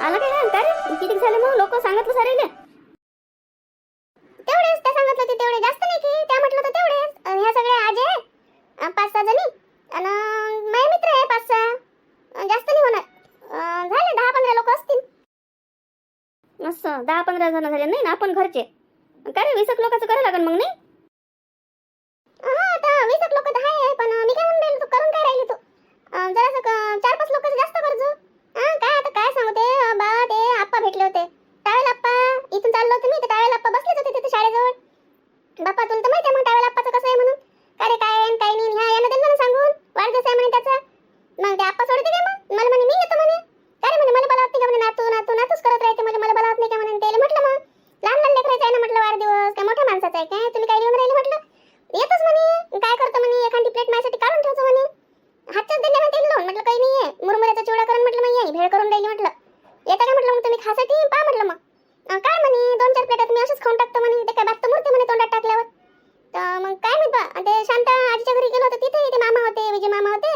आला काय काय रे किती झाले मग? लोक सांगितलं सारेले तेवढेच त्या सांगितलं ते तेवढे. जास्त नाही की त्या म्हटलं तर तेवढेच. ह्या सगळ्या आज आहे पाच सहा जणी. आणि माझे मित्र आहे पाच सहा. जास्त नाही होणार. झाले दहा पंधरा लोक असतील. असं दहा पंधरा जण झाले नाही ना आपण घरचे. काय रे वीस एक लोकांचं करावं लागेल मग नाही? हा आता वीस एक लोक तर आहे पण मी काय म्हणून राहिलो तू? करून काय राहिली तू? जरा जरासं चार पाच लोक जास्त करजो हा काय आता काय सांगू ते अं, बा ते आप्पा भेटले होते. टावेल आप्पा इथून चाललो होतो मी तर टावेल आप्पा बसलेच होते तिथे शाळेजवळ. बाप्पा तुला तर माहिती आहे मग टावेल आप्पाचं कसं आहे म्हणून. अरे काय आहे काय नाही ह्या यानं दिलं ना सांगून. वाढदिवस आहे म्हणे त्याचा. मग ते आप्पा सोडते काय मग? मला म्हणे मी येतो म्हणे मला बोलावत नाही का म्हणे नातू नातू नातूच करत राहते म्हणजे मला बोलावत नाही का म्हणे त्याला म्हटलं मग लहान लहान लेकरायचं आहे ना म्हटलं वाढदिवस काय मोठ्या माणसाचा आहे काय तुम्ही काय लिहून राहिले म्हटलं येतच म्हणे काय करतो म्हणे एखादी प्लेट माझ्यासाठी काढून ठेवतो म्हणे हातच्याच दिले म्हणे त्याला लावून म्हटलं काही नाही आहे मुरमुऱ्याचा चिवडा करून म्हटलं मग ये भेळ करून राहिली म्हटलं येतं काय म्हटलं मग तुम्ही खासाठी पा म्हटलं मग अं, काय म्हणे दोन चार प्लेटात मी असंच खाऊन टाकतो म्हणे ते काय बात तर मुरते म्हणे तोंडात टाकल्यावर तर मग काय माहीत बा ते शांता आजीच्या घरी गेलो होतो तिथे ते मामा होते विजय मामा होते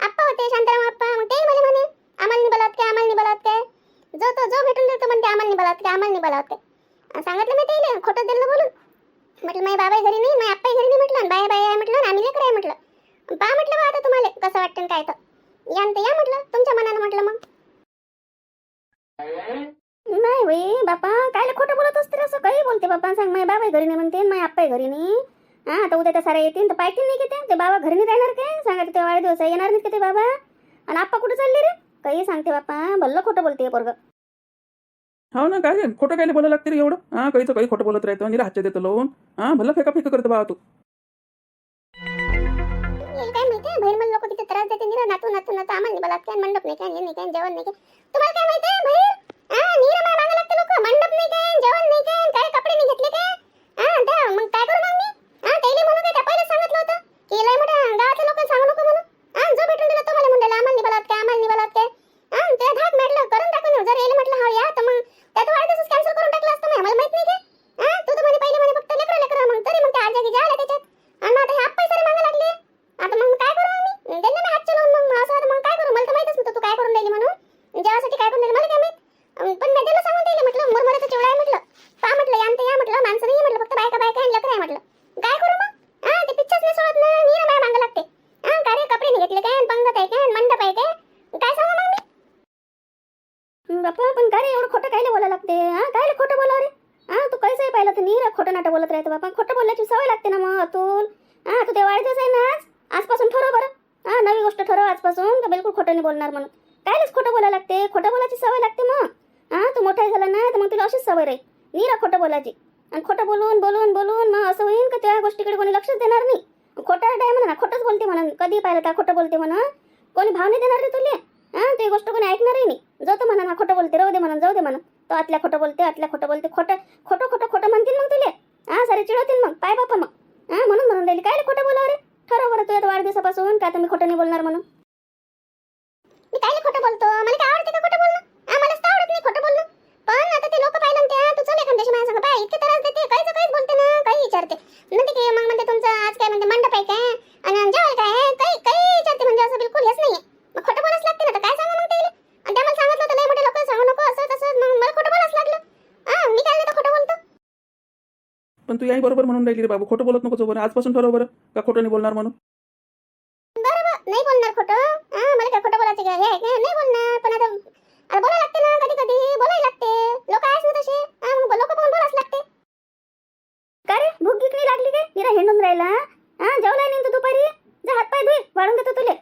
आप्पा होते शांताराम आप्पा मग ते मला म्हणे आम्हाला नाही बोलावत काय आम्हाला नाही बोलावत काय जो तो जो भेटून देतो म्हणते आम्हाला नाही बोलावत काय आम्हाला नाही बोलावत काय अं, सांगितलं मी त्याला खोटं दिलं बोलून म्हटलं माझ्या बाबाई घरी नाही माझ्या आप्पाई घरी नाही म्हटलं आणि बाया बाया आहे म्हटलं आणि आम्ही लेकर आहे म्हटलं पहा म्हटलं बा आता तुम्हाला कसं वाटतं काय तर. या न या म्हटलं तुमच्या मनानं म्हटलं मग. नाही वे बापा काय खोटं बोलत असते असं? काही बोलते बापा सांग माझ्या बाबा घरी नाही म्हणते माझ्या आप्पा घरी नाही. हा आता उद्या त्या साऱ्या येतील तर पाहिजे नाही की ते बाबा घरी नाही राहणार काय? सांगा ते वाढदिवस येणार नाहीत का ते बाबा? आणि आप्पा कुठे चालले रे? काही सांगते बापा भल्ल खोटं बोलते पोरग. हो ना काय खोटं काय बोलायला लागते रे एवढं? हा काहीचं काही खोटं बोलत राहतं आणि हातच्या देतं लावून. हा भलं फेका फेका करतो बाबा तू. काय माहिती बहीण मला लोक किती त्रास देते. निरा नातू नातू नातू आम्हाला बलात्कार मंडप नाही काय नाही काय जेवण नाही काय. तुम्हाला काय माहिती बहीण? हा निरा मला मागे लागते लोक. मंडप नाही काय जेवण नाही काय काय कपडे नाही घेतले काय? हा मग काय करू मग मी हा त्याला म्हणू काय त्या पहिलेच सांगितलं होतं की लय मोठ्या गावातल्या लोकांना सांगू नको म्हणून हा जो भेटून दिला तो मला म्हणलेला आम्हाला नाही बोलावत काय आम्हाला नाही बोलावत काय हा त्या धाक मेडलं करून टाकून जर येले म्हटलं हा या तर मग त्यात वाढदिवस कॅन्सल करून टाकला असतं मग मला माहीत नाही काय हा तू तर म्हणे पहिले म्हणे फक्त लेकरं लेकरं मग तरी मग त्या आजागी जायला त्याच्यात आणि आता हे आप्पा सारे मागे लागले आता मग काय करू आम्ही त्यांना मी हात चलवून मग असं आता मग काय करू मला तर माहितच नव्हतं तू काय करून राहिली म्हणून जेवासाठी काय करून राहिली मला काय माहीत अं, पण मी त्याला सांगून दिलं म्हटलं मुरमुऱ्याचा चिवडा आहे म्हटलं पा म्हटलं या न या म्हटलं माणसं नाही म्हटलं फक्त बायका बायका आणि लेकरं आहे म्हटलं काय करू मग हा ते पिक्चर्स नाही सोडत ना मी ना माझ्या मागं लागते हा काय रे कपडे नाही घेतले काय आणि पंगत आहे काय आणि मंडप आहे काय काय सांगू मग मी बापा पण काय रे एवढं खोटं कायले बोलायला लागते हा कायले खोटं बोलावं रे हा तू कैसंही पाहिलं तर नाटक बोलत राहतो बापा. खोटं बोलल्याची सवय लागते ना मग अतुल. हा तू ते आहे ना आज? आजपासून ठरव बरं. हा नवी गोष्ट ठरव आजपासून. तर बिलकुल खोटं नाही बोलणार म्हणून. कायलेच खोटं बोलायला लागते. खोटं बोलायची सवय लागते मग. हा तू मोठा झाला ना तर मग तुला अशीच सवय राहील. नीरा खोटं बोलायची. आणि खोटं बोलून बोलून बोलून मग असं होईल का त्या गोष्टीकडे कोणी लक्षच देणार नाही? खोटं आहे म्हणा ना खोटंच बोलते म्हणा. कधी पाहिलं का खोटं बोलते म्हणा. कोणी भाव नाही देणार रे तुले? हा ते गोष्ट कोणी ऐकणारही नाही. जाऊ तर म्हणा ना खोटं बोलते राहू दे म्हणा जाऊ दे म्हणा. तो आतल्या खोटं बोलते आतल्या खोटं बोलते. खोटं खोटं खोटं खोटं म्हणतील मग तुले. हा सारे चिडवतील मग. पाय बापा मग. हा म्हणून म्हणून राहिली. काय खोटं बोलावं रे? ठरव बरं तुझ्या वाढदिवसापासून का तुम्ही खोटं नाही बोलणार म्हणून? मी काय खोटं बोलतो? मला काय आवडते का खोटं बोलणं? आम्हालाच आवडत नाही खोटं बोलणं. पण आता ते लोक पाहिलं त्या तू चल एखाद्याशी माझ्या संग पाय इतके तर देते काहीच काहीच बोलते ना काही विचारते म्हणते की मग म्हणते तुमचं आज काय म्हणते मंडप आहे काय आणि जेवायला काय आहे काही काही विचारते म्हणजे असं बिलकुल हेच नाहीये मग खोटं बोलाच लागते ना तर काय सांगा मग त्याला आणि त्या मला सांगितलं होतं लय मोठे लोक सांगू नको असं तसं मग मला खोटं बोलाच लागलं हा मी काय नाही तर खोटं बोलतो पण तू याही बरोबर म्हणून राहिली रे बाबू. खोटं बोलत नको बरं. आजपासून ठरव बरं का खोटं नाही बोलणार म्हणून बरोबर नाही बोलणार खोटं हा मला काय खोटं बोलायचं काय हे आहे काय नाही बोलणार पण आता आता बोलायला लागते ना कधी कधी बोलायला लागते लोक आहेस ना तसे हा मग लोक पण बोलाच लागते का रे भूक गीक नाही लागली काय हिरा हिंडून राहिला हा जेवलाय नाही तू दुपारी जा हात पाय धुई वाढून देतो तुले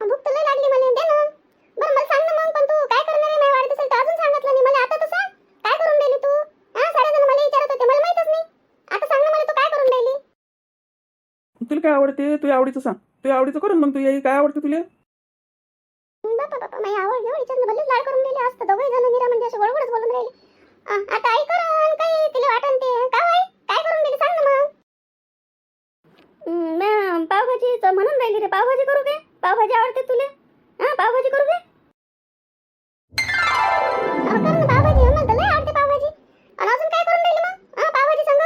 भूक तर लय लागली मला दे ना बरं मला सांग ना मग पण तू काय करणार आहे माझ्या वाढदिवसाला तर अजून सांगितलं नाही मला आता तर सांग काय करून राहिली तू हा साडेजण मला विचारत होते मला माहितच नाही आता सांग ना मला तू काय करून राहिली तुला काय आवडते? तुझ्या आवडीचं सांग. तुझ्या आवडीचं करून मग तू काय आवडते तुला? बापा बापा माझी आवड जेवढी चंद भलेच लाड करून दिले असतं. दोघे जण निरा म्हणजे असे गोडगोडच बोलून राहिले. अं, आता आई करून काही तिला वाटन ते. का बाई? काय करून दिली सांग ना मग. पावभाजी तर म्हणून राहिली रे. पावभाजी करू काय पावभाजी आवडते तुला? हा पावभाजी करू काय अहो, कर ना पावभाजी मला तर लय आवडते पावभाजी आणि अजून काय करून राहिली मग हा पावभाजी सांग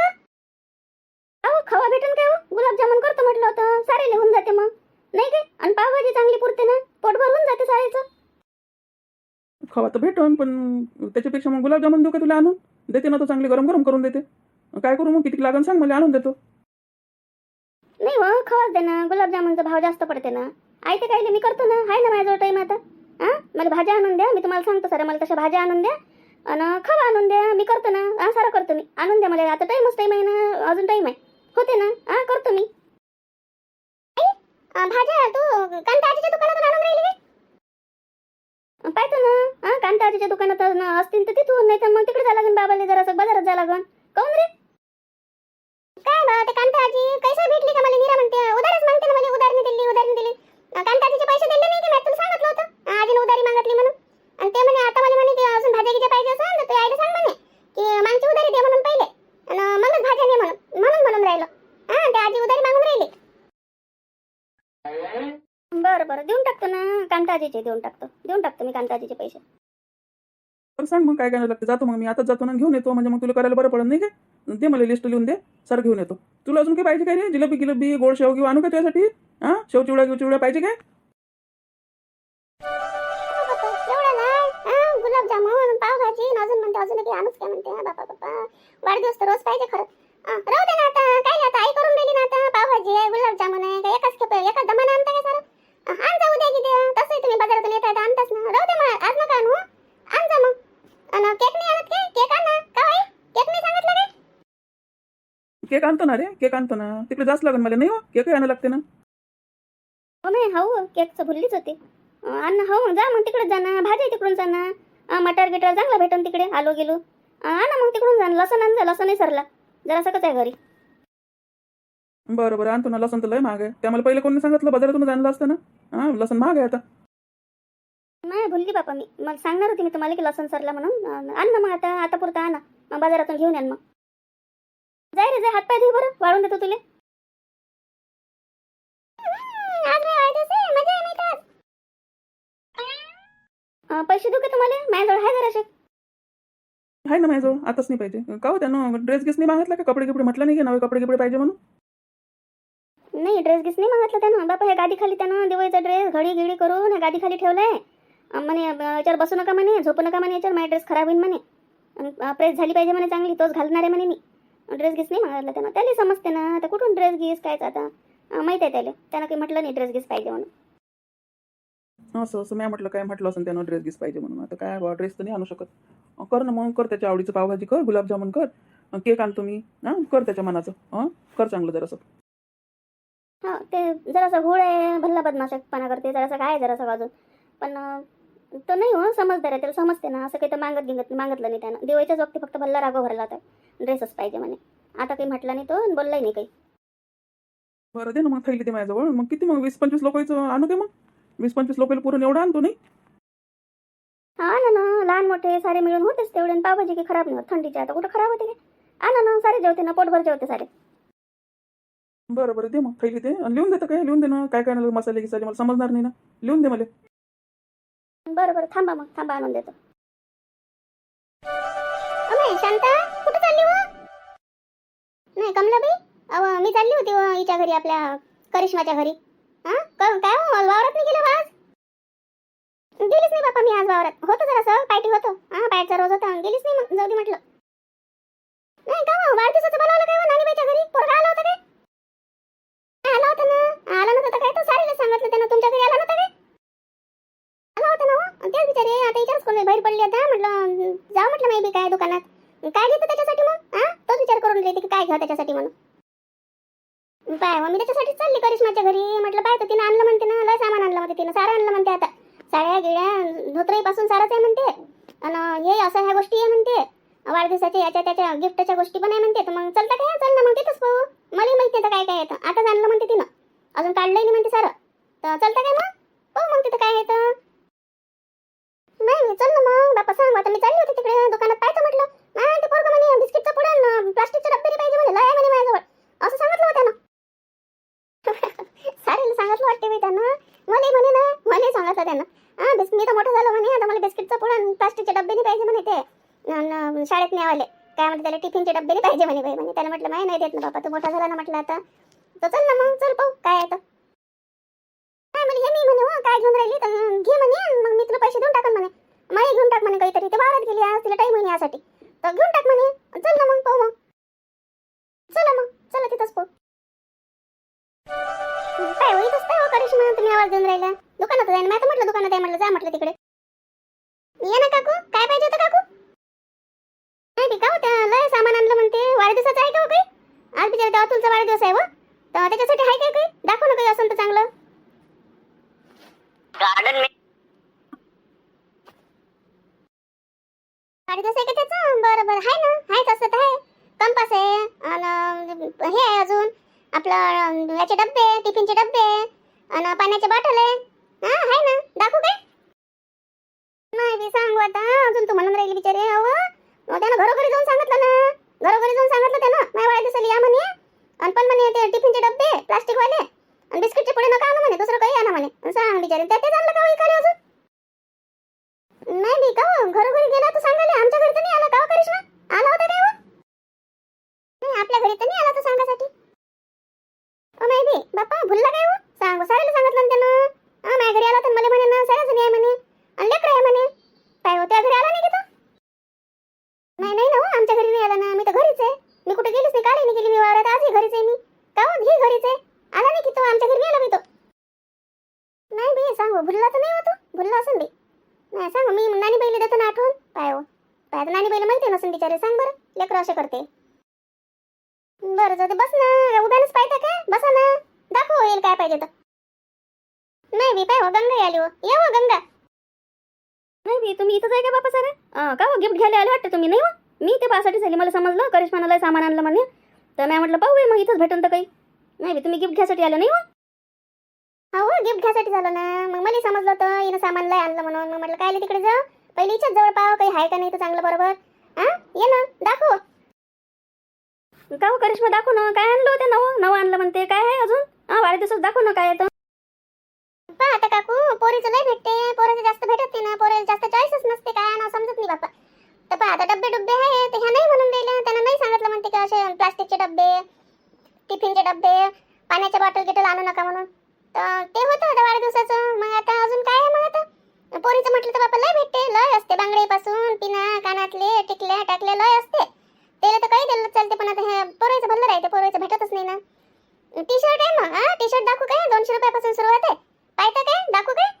अहो खवा भेटून काय हो गुलाबजामुन करतो म्हटलं होतं सारे लिहून जाते मग नाही काय आणि पावभाजी चांगली पुरते ना पोट भरून जाते सारेचं खवा तर भेटन पण त्याच्यापेक्षा मग गुलाबजामुन देऊ का तुला आणून? देते ना तो चांगले गरम गरम करून देते. काय करू मग? किती लागन सांग मला आणून देतो. नाही हो खवाच दे ना. गुलाबजामुनचा भाव जास्त पडते ना. आई ते काय मी करतो ना. आहे ना माझ्याजवळ टाईम आता. हां मला भाज्या आणून द्या. मी तुम्हाला सांगतो सर मला तशा भाज्या आणून द्या. आणि खवा आणून द्या. मी करतो ना. हां सारं करतो मी. आणून द्या मला. आता टाईमच टाईम आहे ना. अजून टाईम आहे. होते ना. हां करतो मी. भाज्या तू कांता आजीच्या दुकानातून आणून राहिली पाहतो ना. हा कांता आजीच्या दुकानात असतील तर तिथून नाही तर मग तिकडे जा लागन बाबाले जरा बाजारात जा लागन. काऊन रे? काय बा ते कांता आजी कैसा भेटली का मला? नीरा म्हणते उधारच मागते ना मला उधार उधारने दिली अं, कांता आजीचे पैसे दिले नाही की मी तुला सांगितलं होतं अं, आजीने उधारी मागितली म्हणून आणि ते म्हणे आता मला म्हणे की अजून भाज्या गिज्या पाहिजे असेल तर तू आईला सांग म्हणे की मागची उधारी दे म्हणून पहिले आणि मगच भाज्या ने म्हणून म्हणून म्हणून राहिलो हा ते आजी उधारी मागून राहिली बरं बरं देऊन टाकतो ना कांताजीचे देऊन टाकतो देऊन टाकतो मी कांताजीचे पैसे तर सांग मग काय काय लागते. जातो मग मी. आता जातो ना घेऊन येतो. म्हणजे मग तुला करायला बरं पडत नाही काय दे मला लिस्ट लिहून दे. सर घेऊन येतो. तुला अजून काही पाहिजे काय रे? जिलेबी गिलबी गोड शेव घेऊ आणू का त्यासाठी? हां? शेव चिवडा घेऊ चिवडा पाहिजे काय? गुलाबजामुन पावभाजी अजून म्हणते अजून काही आणूच काय म्हणते. बापा बापा. वाढदिवस तर रोज पाहिजे खरं. हा, राहू दे ना आता. काय आता? आई करून दिली ना आता पावभाजी आहे गुलाबजामुन आहे काय एकाच खेप एकाच दमानं आणता काय सारं हा, आण जा उद्या किती तसंही तुम्ही बाजारातून येता येता आणताच ना राहू दे मग आज नका आणू हं. आण जा मग आणि केक नाही आणत काय केक आण ना का आई केक नाही सांगितलं काय केक आणतो ना रे केक आणतो ना. तिकडे जास्त लागेल मला नाही हो? केकही आणायला लागते ना. हो मी हो केकचं भुललीच होती. अन्न हो जा मग तिकडे जा ना भाजी तिकडून जा ना. अं, मटर गिटर चांगला भेटन तिकडे आलो गेलो. आणा मग तिकडून जा ना. लसण आण जा लसणही सरला. जरा सकच आहे घरी. बरं बरं आणतो ना लसण तर लय महाग आहे. त्या मला पहिले कोणी सांगितलं बाजारातून आणलं असतं ना. हां लसण महाग आहे आता. नाही भुलली बापा मी. मला सांगणार होती मी तुम्हाला की लसण सरला म्हणून. आण ना मग आता आता पुरता आणा. मग बाजारातून घेऊन या ना मग. जाय रे जाय हात पाय धुई बरं वाढून देतो तुले. पैसे देऊ का तुम्हाला? माझ्याजवळ आहे जराशे. आहे ना माझ्याजवळ आताच नाही पाहिजे. का हो त्यानं ड्रेस गिस नाही मागितला का? कपडे गिपडे म्हटलं नाही की नवे कपडे गिपडे पाहिजे म्हणून? नाही ड्रेस गिस नाही मागितलं त्यानं. बापा ह्या गादी खाली त्यानं दिवाळीचा ड्रेस घडी गिडी करून ह्या गादी खाली ठेवलाय. म्हणे याच्यावर बसू नका म्हणे झोपू नका म्हणे याच्यावर. माझा ड्रेस खराब होईल म्हणे. प्रेस झाली पाहिजे म्हणे चांगली तोच घालणार आहे म्हणे मी. ड्रेस गिस नाही मागितलं त्यानं. त्याला समजते ना. आता कुठून ड्रेस गिस कायच आता? माहीत आहे त्याला. त्यानं काही म्हटलं नाही ड्रेस गिस पाहिजे म्हणून. असं असं. मी म्हटलं काय म्हटलं असं त्यानं ड्रेस गिस पाहिजे म्हणून. आता काय बा ड्रेस तर नाही आणू शकत. कर ना मग. कर त्याच्या आवडीचं पावभाजी कर गुलाबजामुन कर. केक आणतो मी हां कर त्याच्या मनाचं. हां कर चांगलं जरासं. हा ते जरासा घोळ आहे. भल्ला बदमाशपणा करते. जरासा काय जरासा अजून पण तो नाही हो समजदार आहे त्याला समजते ना. असं काही तर मागत गिंगत मागितलं नाही त्यानं. दिवाळीच्याच वक्ती फक्त भल्ला रागव भरला होता ड्रेसच पाहिजे म्हणे. आता काही म्हटलं नाही तो आणि बोललाही नाही काही. बरं दे ना मग थैली ते माझ्याजवळ. मग किती मग? वीस पंचवीस लोकांचं आणू दे मग. वीस पंचवीस लोकांना पुरून एवढं आणतो नाही? हा ना ना लहान मोठे सारे मिळून होतेच तेवढे आणि पावभाजी की खराब नाही होत. थंडीच्या आता कुठं खराब होते काय? आणा ना सारे जेवते ना पोटभर जेवते सारे. बरं बरं दे मग. थैली आणि लिहून देतं काय? लिहून दे ना. काय काय मसाले गिसाले? मला समजणार नाही ना. लिहून दे मला. बरं बरं. थांबा मग. थांबा आणून देतो. अमे शांता कुठे चालली नाही कमलाबाई? अहो मी चालली होती हिच्या घरी आपल्या करिश्माच्या घरी. हा? काय हो? वावरात नाही गेलं आज? गेलीच नाही बापा मी आज वावरात. होतं जरा पार्टी होतो. हा पार्टीचा रोज होता. गेलीच नाही मग जाऊ दे म्हटलं. नाही का हो? वाढदिवसाचं बोलावलं काय नानीबाईच्या घरी? पोरगा आला होता काय? आला होता ना. आला नव्हता काय तो सारीला सांगितलं त्यानं तुमच्या घरी आला नव्हता काय? होता तेच बिचारे आता विचारच कोण बाहेर पडली आता म्हटलं जा म्हटलं मी काय दुकानात. काय घेतो त्याच्यासाठी मग? हा? तोच विचार करून घेते की काय घ्या त्याच्यासाठी म्हणून. पाय मग मी त्याच्यासाठी चालली करिश्माच्या घरी. म्हटलं पाय तर तिनं आणलं म्हणते ना लय सामान आणलं म्हणते तिनं. सारं आणलं म्हणते आता. साड्या गिड्या धोतराईपासून सारंच आहे म्हणते. आणि हे असं ह्या गोष्टी आहे म्हणते. वाढदिवसाच्या याच्या त्याच्या गिफ्टच्या गोष्टी पण आहे म्हणते. तर मग चलता काय? चल ना मग तिथंच पाहू मला माहिती आहे काय काय येतं आताच आणलं म्हणते तिनं. अजून काढलंही नाही म्हणते सारं. तर चलता काय मग? पाहू मग तिथं काय येतं नाही चल ना मग. बापा सांग आता मी चालली होती तिकडे दुकानात. पाहतो म्हटलं. नाही ते पोरगं म्हणे बिस्किटचा पुडा न प्लास्टिकचा डब्बे पाहिजे म्हणे. लय म्हणे माझ्याजवळ. असं सांगितलं होतं ना सारेला सांगितलं वाटते मी त्यांना. मला म्हणे ना मला सांगितलं त्यांना. हा बिस मी तर मोठं झालो म्हणे आता मला बिस्किटचा पुडा आणि प्लास्टिकचे डब्बे नाही पाहिजे म्हणे ते. शाळेत न्यावाले. काय म्हणते त्याला टिफिनचे डब्बे नाही पाहिजे म्हणे बाई. म्हणे त्याला म्हटलं माही नाही देत ना बापा तू मोठा झाला ना म्हटलं आता. तर चल ना मग चल पाहू काय आहे तर. यासाठी याचे डब्बे टिफिनचे डब्बे आणि पाण्याचे बॉटल आहे. हा आहे ना. दाखवू काय? नाही सांगू आता. अजून तू म्हणून राहिली बिचारे. अहो त्यानं घरोघरी जाऊन सांगितलं ना. घरोघरी जाऊन सांगितलं त्यानं. माझ्या वाढदिवसाला या म्हणे. आणि पण म्हणे ते टिफिनचे डब्बे प्लास्टिक वाले. आणि बिस्किटचे पुढे नका आणू म्हणे. दुसरं काही आणा म्हणे. सांग बिचारे. त्या ते आणलं का हो इकडे अजून? नाही बी का हो? घरोघरी गेला तू सांगायला. आमच्या घरी तर नाही आला. का हो करिश्मा? आला होता काय आपल्या घरी तर नाही आला तू सांगासाठी. माहिती. बाप्पा भुलला काय हो? सांग साऱ्याला सांगितलं ना त्यानं. हा माझ्या घरी आला तर मला म्हणे ना साऱ्याच नाही म्हणे. आणि लेकर आहे म्हणे. काय हो त्या घरी आला नाही की तो? नाही नाही ना हो आमच्या घरी नाही आला ना. मी तर घरीच आहे. मी कुठे गेलीच नाही काल नाही गेली मी वावरात. आजही घरीच आहे मी. का हो ही घरीच आहे? आला नाही की तो? आमच्या घरी नाही आला मी तो. नाही बे सांगू भुलला तर नाही होतो भुलला असून बी नाही सांग मी नानी बैल देतो ना आठवण. पाय हो. पाय तर नानी बैल माहिती नसून बिचारे. सांग बरं. लेकरं असे करते. बरं जाऊ दे. बस ना. उभ्यानच पाहिजे काय बसा ना. दाखव येईल काय पाहिजे तर. नाही बी पाय हो गंगा आली हो. ये हो गंगा. नाही बी तुम्ही इथंच आहे का बापा सारे? का हो गिफ्ट घ्यायला आले वाटतं तुम्ही? नाही हो. मी ते पासाठी झाली. मला समजलं करिश्मानाला सामान आणलं म्हणे तर मी म्हटलं पाहू मग इथंच भेटून तर काही. नाही बी तुम्ही गिफ्ट घ्यायसाठी आलो नाही हो. हो गिफ्ट घ्यायसाठी झालं ना. मग मला समजलं होतं हिनं सामान लय आणलं म्हणून. मग म्हटलं काय तिकडे जा पहिले इच्छाच जवळ पाव काही आहे का नाही तर चांगलं बरोबर. हा ये ना. का हो करिश्मा? दाखव ना. काय आणलं होतं नवं? नवं आणलं म्हणते काय आहे अजून? हा वाढदिवसात दाखव ना काय येतं पहा आता काकू पोरीचं लय भेटते. पोराचं जास्त भेटत नाही ना. पोराला जास्त चॉईसच नसते काय ना समजत नाही बापा तर पहा आता डब्बे डुब्बे आहे. ते ह्या नाही म्हणून दिले. त्यांना नाही सांगितलं म्हणते की असे प्लास्टिकचे डब्बे टिफिनचे डब्बे पाण्याच्या बॉटल गिटल आणू नका म्हणून. तर ते होतं आता वाढदिवसाचं. मग आता अजून काय आहे मग आता? पोरीचं म्हटलं तर बापा लय भेटते. लय असते बांगडीपासून पिना कानातले टिकल्या टाकल्या लय असते. त्याला तर काही दिलं चालते पण आता हे पोराचं भरलं राहते पोराचं भेटतच नाही ना। टी शर्ट आहे मग हा टी शर्ट दाखवू काय दोनशे रुपयापासून सुरुवात आहे पाहता काय दाखवू काय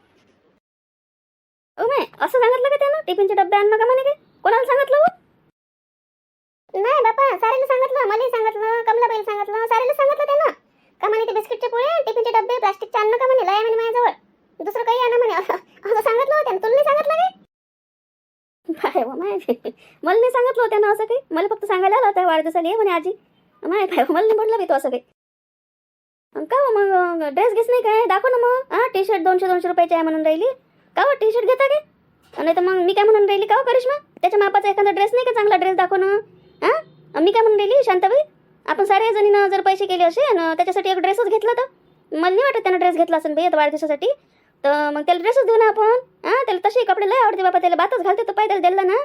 ओ नाही असं सांगितलं का त्यानं टिफिनचे डब्बे आण नका म्हणे काय कोणाला सांगितलं हो नाही बापा सारेला सांगितलं मला सांगितलं कमलाबाईला सांगितलं सारेला सांगितलं त्यानं का म्हणे ते बिस्किटचे पुढे टिफिनचे डब्बे प्लास्टिकचे आणणं का म्हणे लय म्हणे माझ्याजवळ दुसरं काही आणा म्हणे असं सांगितलं होतं त्यानं. तुला नाही सांगितलं काय काय हो, माय मला नाही सांगितलं होतं ना असं काही. मला फक्त सांगायला आला होता वाढदिवसाला ये म्हणे आजी. माय काय हो, मला नाही म्हटलं मी तो असं काही. का हो मग ड्रेस घेस नाही काय? दाखव ना मग. हा टी शर्ट दोनशे दोनशे रुपयाची आहे म्हणून राहिली. का हो टी शर्ट घेता काय? नाही तर मग मी काय म्हणून राहिली? का हो करिश्मा? त्याच्या मापाचा एखादा ड्रेस नाही का चांगला ड्रेस दाखव ना हा मी काय म्हणून राहिली शांताबाई? आपण साऱ्या जणीनं जर पैसे केले असे आणि त्याच्यासाठी एक ड्रेसच घेतला तर? मला नाही वाटत त्यानं ड्रेस घेतला असेल बाई आता वाढदिवसासाठी. तर मग त्याला ड्रेसच देऊ ना आपण. हा त्याला तसे कपडे लय आवडते बाबा त्याला बातच घालते तो पाय त्याला दिला ना.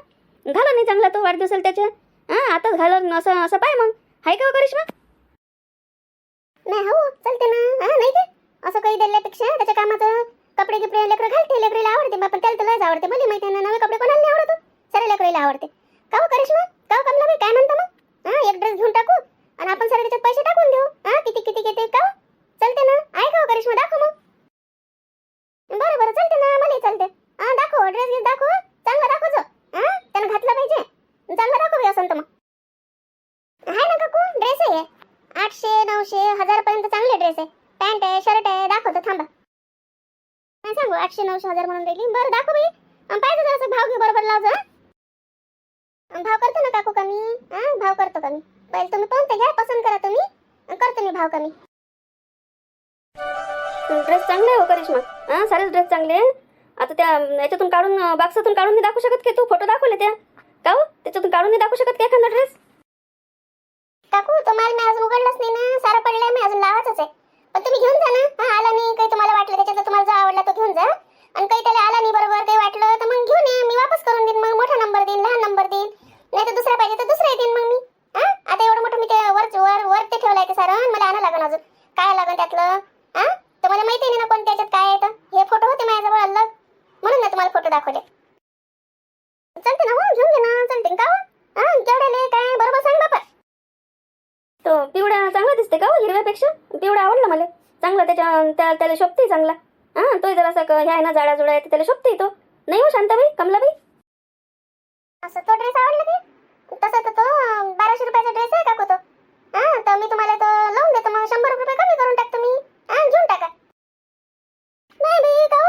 घाला नाही चांगला तो वाढदिवसाला त्याच्या. हा आताच घाला असं असं पाय मग. हाय का करिश्मा? नाही हो चालते ना. हा नाही ते. असं काही दिल्यापेक्षा त्याच्या कामाचं कपडे गिपडे लेकरं घालते लेकरीला आवडते बापा त्याला तर लयच आवडते. मला माहिती आहे ना नवे कपडे कोणाला नाही आवडतो हो. सारे लेकरीला आवडते. का हो करिश्मा? का हो कमलाबाई काय म्हणता मग? हा एक ड्रेस घेऊन टाकू आणि आपण सारे त्याच्यात पैसे टाकून देऊ. हा किती किती किती का? चालते ना. आहे का हो करिश्मा? दाखव मग. बरं बरं चालते ना मलाही चालते हा दाखव ड्रेस घेऊन दाखव चांगला दाखव जो हा त्यानं घातला पाहिजे. चांगला दाखव असं तर मग. आहे ना काकू ड्रेस आहे. आठशे नऊशे हजार पर्यंत चांगले ड्रेस आहे. पॅन्ट आहे शर्ट आहे दाखवतो थांबा. नाही सांगू आठशे नऊशे हजार म्हणून राहिली. बरं दाखव बाई. पाहिजे जरासं भाव घे बरोबर लावजा भाव करतो ना काकू कमी. हा भाव करतो कमी. पहिले तुम्ही पाहून घ्या पसंत करा तुम्ही. करतो मी भाव कमी. ड्रेस चांगले आहे हो करिश्मा. हा सारेच ड्रेस चांगले आहे. आता त्या याच्यातून काढून बाक्सातून काढून नाही दाखवू शकत की तू? फोटो दाखवले त्या. का हो? त्याच्यातून काढून नाही दाखवू शकत की एखादा ड्रेस काकू तुम्हाला मी अजून उघडलंच नाही ना. सारा पडलाय मी अजून लावाच आहे. पण तुम्ही घेऊन जा ना. हा आला नाही काही तुम्हाला वाटलं त्याच्यात तुम्हाला जो आवडला तो घेऊन जा. आणि काही त्याला आला नाही बरोबर काही वाटलं तर मग घेऊन ये. मी वापस करून देईन मग मोठा नंबर देईन लहान नंबर देईन. नाही तर दुसरा पाहिजे तर दुसरा देईन मग मी. हा? आता एवढं मोठं मी ते वर वर वर ते ठेवलंय ते सारं. मला आणा लागेल अजून. काय लागेल त्यातलं? तुम्हाला फोटो दाखवले. चालते ना हो घेऊन घे ना चालते का हो? हा? केवढ्याले काय बरोबर सांग बापा. तो पिवळा चांगला दिसते का हो हिरव्यापेक्षा? पिवळा आवडला मला. चांगला त्याच्या त्याला शोभते चांगला. हा तो जरा असं ह्या ना जाडा जुडा येते त्याला शोभते तो. नाही हो शांताबाई कमलाबाई? असं तो ड्रेस आवडला की? तसं तर तो बाराशे रुपयाचा ड्रेस आहे काकू तो? हा तर मी तुम्हाला तो लावून देतो मग शंभर रुपये कमी करून टाकतो मी. हा घेऊन टाका. नाही बाई हो?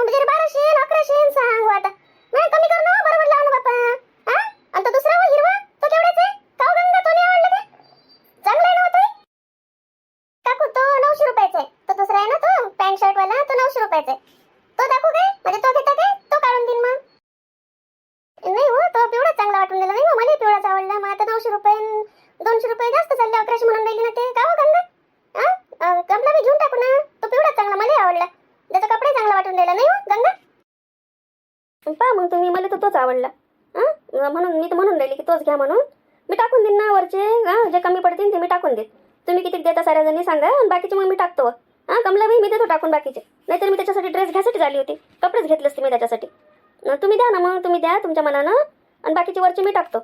म्हणजे बाराशे अकराशे सांग सांगू आता नाही कमी कर ना बरोबर लाव ना बाप्पा हा? आणि तो दुसरा हो, हिरवा तो केवढ्याचा आहे? का हो गंगा तो नाही आवडला का? चांगला आहे ना हो काकू तो नऊशे रुपयाचा आहे. तो दुसरा आहे ना तो पॅन्ट शर्ट वाला तो नऊशे रुपयाचा आहे तो दाखवू काय म्हणजे तो घेता काय तो काढून देईन मग नाही हो तो पिवळा चांगला वाटून गेला नाही हो मला पिवळाच आवडला मग आता नऊशे रुपये न दोनशे रुपये जास्त चालले अकराशे म्हणून राहिली ना ते का हो गंगा हा अं, कमला मी घेऊन टाकू ना तो पिवळा चांगला मला आवडला त्याचा कपडा चांगला वाटून राहिला नाही हो गंगा पहा मग तुम्ही मला तर तोच आवडला हां म्हणून मी तर म्हणून राहिली की तोच घ्या म्हणून मी टाकून देईन ना वरचे हां जे कमी पडतील ते मी टाकून देत तुम्ही किती देता साऱ्या जणी सांगा आणि बाकीचे मग मी टाकतो हां कमलाबाई मी देतो टाकून बाकीचे नाहीतर मी त्याच्यासाठी ड्रेस घ्यायसाठी झाली होती कपडेच घेतले असते मी त्याच्यासाठी अं, तुम्ही द्या ना मग तुम्ही द्या तुमच्या मनानं आणि बाकीचे वरचे मी टाकतो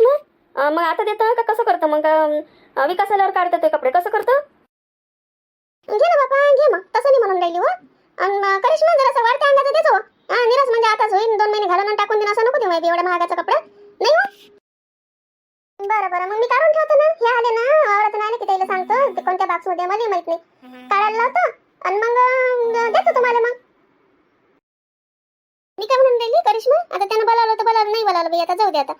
हां मग? आता देतं का कसं करतं? मग अं, विकास आल्यावर काढतं ते कपडे? कसं करतं? घे ना बापा घे मग. तसं नाही म्हणून राहिली हो. आणि करिश्मा जरासा वाढत्या अंगाचा देतो. हो. हा म्हणजे आताच होईल दोन महिने घालून टाकून देणं असं नको देऊ माहिती एवढ्या महागाचा कपडा. नाही हो? बरं बरं. मग मी काढून ठेवतो ना. हे आले ना आवडत आले की त्याला सांगतो. ते कोणत्या बॉक्समध्ये मला माहीत नाही. काढायला लावतो. आणि मग देतो तुम्हाला मग. मी काय म्हणून राहिली? करिश्मा आता त्यानं बोलावलं तर बोलावलं नाही बोलावलं बाई आता जाऊ दे आता.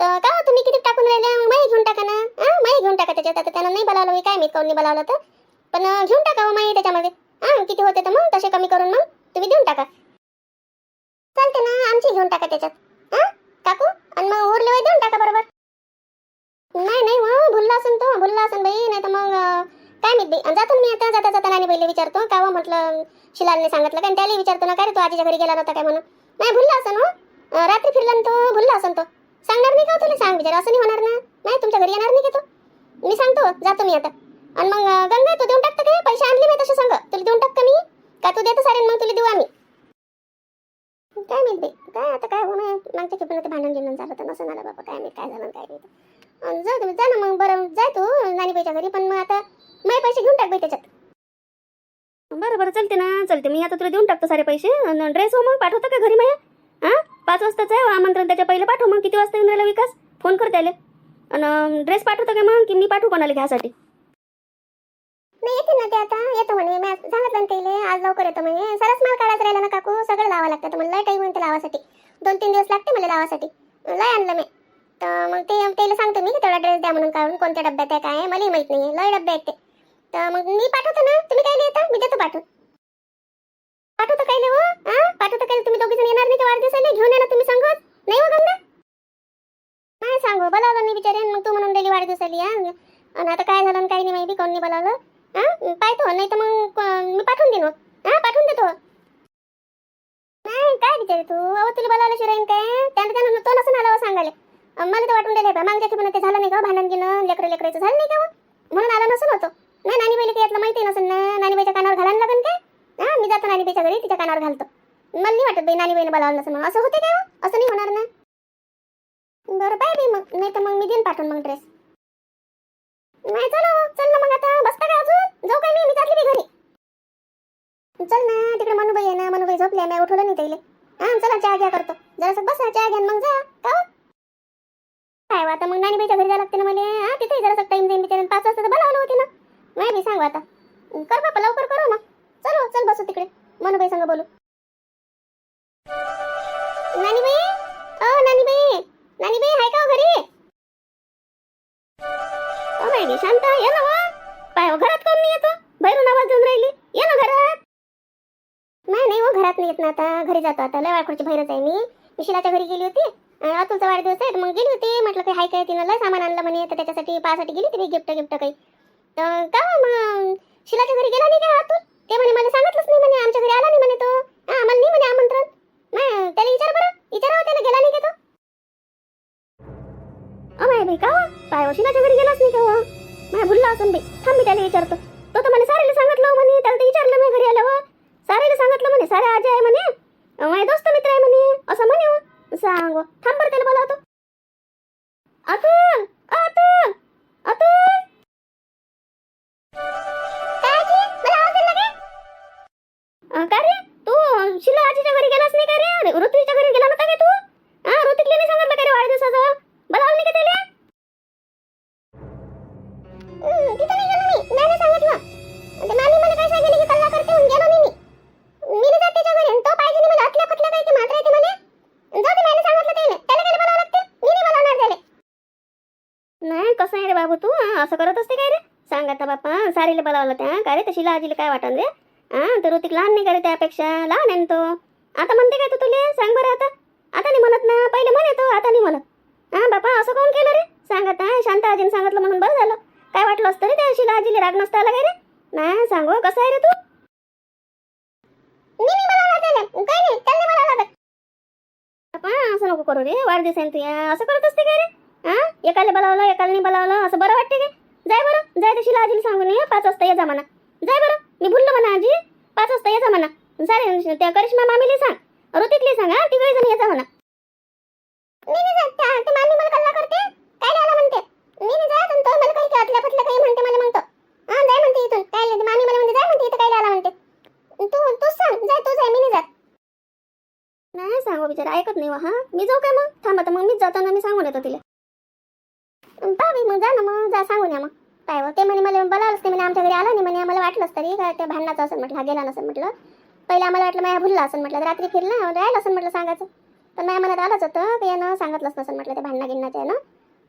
तर का हो, तुम्ही किती टाकून राहिले? मग माही घेऊन टाका ना. हा माही घेऊन टाका त्याच्यात. आता त्यानं नाही बोलावलं काय माहीत कोणी नाही बोलावलं तर? पण घेऊन टाका हो माही त्याच्यामध्ये हा किती होते तर मग? तसे कमी करून मग तुम्ही देऊन टाका. चालते ना आमची घेऊन टाका त्याच्यात. हा काकू? आणि मग उरले वय देऊन टाका बरोबर. नाही नाही मग भुलला असेल तो भुलला असेल बाई. नाही तर मग काय मी जातो मी आता जाता जाता नानी पहिले विचारतो. का हो, म्हटलं शिलालने सांगितलं कारण त्याला विचारतो ना काय रे तू आजीच्या घरी गेला नव्हता काय म्हणून? नाही भुलला असन हो. रात्री फिरला तो भुलला असन तो. सांगणार नाही का हो तुला? सांग विचार असं नाही होणार ना. नाही तुमच्या घरी येणार नाही का तो? मी सांगतो जातो मी आता. आणि मग गंगा तू देऊन टाकतं काय? पैसे आणले मी तसे सांग. तुला देऊन टाक मी? का तू देतो सारे मग तुला देऊ आम्ही? काय माहिती काय आता काय होणार मागच्या खेपीनं भांडण गिंडण झालं तर नसं झालं बाबा काय माहिती काय झालं काय नाही तर. अन् जाऊ जा ना मग बरं. जाय तू नानीबाईच्या घरी पण मग आता माझे पैसे घेऊन टाक बाई त्याच्यात. बरं बरं चलते ना चलते. मी आता तुला देऊन टाकतो सारे पैसे. ड्रेस हो मग पाठवतो का घरी माझ्या पाच वाजताच आहे आमंत्रण त्याच्या पहिले पाठव मग किती वाजता येऊन राहिला विकास? फोन कर त्याला. आणि ड्रेस पाठवतो का मग? की मी पाठवू कोणाला घ्यासाठी? नाही येते ना ते आता. येतो म्हणे. मी आज सांगितलं त्याला आज लवकर येतो म्हणे. सरस माल काढायचं राहिला ना काकू. सगळं लावा लागतं. तर मला लय टाईम म्हणते लावासाठी. दोन तीन दिवस लागते मला लावासाठी. लय आणलं मी. तर मग ते त्याला सांगतो मी की तेवढा ड्रेस द्या म्हणून काढून. कोणत्या डब्यात आहे काय आहे मलाही माहीत नाही. लय डब्बे आहेत ते. तर मग मी पाठवतो ना. तुम्ही काय येता मी देतो पाठवून. पाठवता काय हो? पाठवता काय तुम्ही दोघी जण येणार नाही का वाढदिवसाला? घेऊन येणार तुम्ही सांगत. नाही हो गंगा? नाही सांगू? बोलावलं नाही बिचारे मग तू म्हणून दिली वाढदिवसाली आणि आता काय झालं काही नाही माहिती कोणी बोलावलं? हा पाहतो नाही तर मग मी पाठवून देईन हो. हा. पाठवून देतो. नाही काय बिचारे तू? अहो तुला बोलावलं शिराईन काय? त्यानं त्यानं तो नसून आला हो सांगायला. मला तर वाटून दिलं मागच्या ठिकाणी ते झालं नाही का हो, भांडण घेणं लेकरं लेकरायचं झालं नाही का म्हणून आला नसून होतो. नाही नानीबाईला काही यातलं माहिती नसेल ना नानीबाईच्या कानावर घालायला लागेल काय? हा मी जातो नानी बाईच्या घरी तिच्या कानावर घालतो. मला नाही वाटत बाई नानी बाईने बोलावलं नसेल मग. असं होते काय हो? असं नाही होणार ना? बरं बाय बाई मग. नाही तर मग मी देईन पाठवून मग ड्रेस नाही चला हो, चल ना मग आता. बसता का अजून? जाऊ काय मी? मी जातली घरी. चल ना. तिकडे मनुबाई आहे ना. मनुबाई झोपल्या. मी उठवलं नाही त्याला हा चला चहा घ्या करतो. जरासं बसा चहा घ्या आणि मग जा. का हो? काय हो, आता? मग नानीबाईच्या घरी जायला लागते ना मला. हा तिथे जरासा टाइम देईन बिचारे पाच वाजता तर बोलावलं होती ना. नाही मी सांगू आता. कर बापा लवकर बसू तिकडे? मनुबाई संग बोलू. नानीबाई? ओ नानीबाई. नानीबाई हाय का हो घरी? ओ बाई शांत ये ना हो. पाय हो, घरात कोण नाही येतो बाहेरून आवाज देऊन राहिली. ये ना घरात. नाही नाही हो घरात नाही येत ना आता. घरी जातो आता. लय वाळखोडची बाहेरच आहे मी. मिशिलाच्या घरी गेली होती. अतुलचा वाढदिवस आहे मग गेली होती. म्हटलं काही हाय काय तिनं लय सामान आणलं म्हणे. तर त्याच्यासाठी पाहासाठी गेली होती गिफ्ट गिफ्ट काही. तर का हो मग? शिलाच्या घरी गेला नाही का अतुल? ते म्हणे मला सांगितलंच नाही म्हणे आमच्या घरी आला नाही म्हणे तो. हा, आम्हाला नाही म्हणे आमंत्रण. नाही त्याला विचार बरं विचारावं हो, त्याला गेला नाही का तो? अमाय बाई का हो? पाय हो, शिलाच्या घरी गेलाच नाही का हो? माय भुलला असून बाई थांब मी त्याला विचारतो. तो तर म्हणे सारेला सांगितलं हो म्हणे त्याला तर विचारलं मी घरी आल्यावर. सारेला सांगितलं म्हणे सारे आजी आहे म्हणे. अं, माझे दोस्त मित्र आहे म्हणे. असं म्हणे हो. सांग हो. थांब बरं त्याला बोलावतो. अतुल अतुल अतुल का रे? तू शिला आजीच्या घरी गेलास नाही का रे? ऋत्विकच्या घरी गेला नव्हता काय तू? हा ऋतिकले सांगितलं का रे वाढदिवसाचं? बोलावलं नाही का त्याला? मी. मी मला. नाही नाही कसं आहे रे बाबू तू? असं करत असते काय रे? सांग आता बाप्पा. सारीला बोलावलं त्या का रे? तशी आजीला काय वाटण रे? हा तर ऋतिक लहान नाही करे त्यापेक्षा लहान आहे ना तो आता म्हणते काय तू तुले सांग बरं आता आता नाही म्हणत ना पहिले म्हणे तो आता नाही म्हणत हा बापा असं काऊन केलं रे सांग आहे शांत आजीने सांगितलं म्हणून बरं झालं काय वाटलं असतं रे त्या शिला आजीला राग नसता आला काय रे नाही सांगू कसं आहे रे तू नाही काय नाही असं नको करू रे वाढदिवस आहे ना तुया असं करत असते काय रे हा एकाला बोलावलं एकाला नाही बोलावलं असं बरं वाटते काय जाय बरं जाय तशी आजीला सांगून ये पाच वाजता ये जमाना जाय बरं मी भुललो म्हणा आजी पाच वाजता ये जा म्हणा. सारे त्या करिश्मा मामीले सांग. ऋतिकले सांग हा तिघही जण ये जा म्हणा. मी नाही जात. त्या- ते मामी मला कल्ला करते. काय आला म्हणते? मी नाही जात आणि तो मला काही आतल्या पतल्या काही म्हणते मला म्हणतो हा जाय म्हणते इथून. काय? ते मामी मला म्हणते जाय म्हणते इथं काय आला म्हणते. तू तूच सांग जाय तू जाय मी नाही जात. नाही सांगू बिचारा ऐकत नाही वा हा. मी जाऊ काय मग? थांबा तर मग मीच जातो ना मी सांगून येतो तिला. भाभी मग जा ना मग जा सांगून या मग. काय हो, ते म्हणे मला बोलावलंच नाही. म्हणे आमच्या घरी आलं नाही. म्हणे आम्हाला वाटलंच तरी काय ते भांडणाचं असेल म्हटलं हा गेला नसेल म्हटलं. पहिले आम्हाला वाटलं माझ्या भुलला असं म्हटलं रात्री फिरला राहिलं असेल म्हटलं सांगायचं. पण माझ्या मनात आलंच होतं की यानं सांगितलंच नसेल म्हटलं ते भांडणा गिन्नाच्या यानं.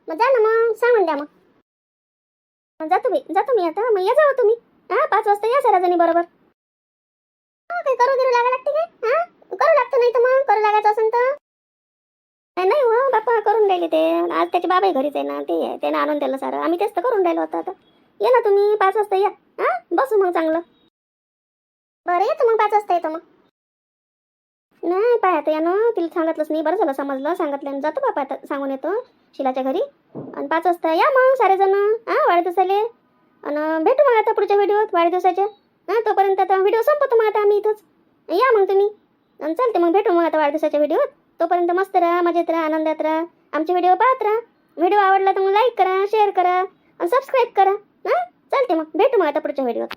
मग जा ना मग सांगून द्या मग. जातो मी जातो मी आता मग ये जावं हो तुम्ही. हा पाच वाजता या सरा जणी बरोबर. हां काही करू गिरू लागा लागते काय? हा करू लागतं नाही तर मग करू लागायचं असेल तर नाही, नाही हो बाप्पा करून राहिले ते. आज त्याचे बाबाही घरीच आहे ना ते त्याने त्यानं आणून त्याला सारं. आम्ही तेच तर करून राहिलो होतं आता. ये ना तुम्ही पाच वाजता या. हा? बसू मग चांगलं. बरं येतो मग पाच वाजता येतो मग. नाही पाय आता यानं तिला सांगितलंच नाही. बरं झालं समजलं सांगितलं. जातो बापा आता सांगून येतो शिलाच्या घरी. आणि पाच वाजता या मग सारेजण. हां वाढदिवसाले. आणि भेटू मग आता पुढच्या व्हिडिओत वाढदिवसाच्या. हां तोपर्यंत आता व्हिडिओ संपवतो मग आता आम्ही इथंच. या मग तुम्ही. आणि चालते मग भेटू मग आता वाढदिवसाच्या व्हिडिओत. तोपर्यंत मस्त राहा मजेत राहा आनंदात राहा. आमचे व्हिडिओ पाहत राहा. व्हिडिओ आवडला तर मग लाईक करा शेअर करा आणि सबस्क्राईब करा. हां? चालते मग. भेटू मग आता पुढच्या व्हिडिओत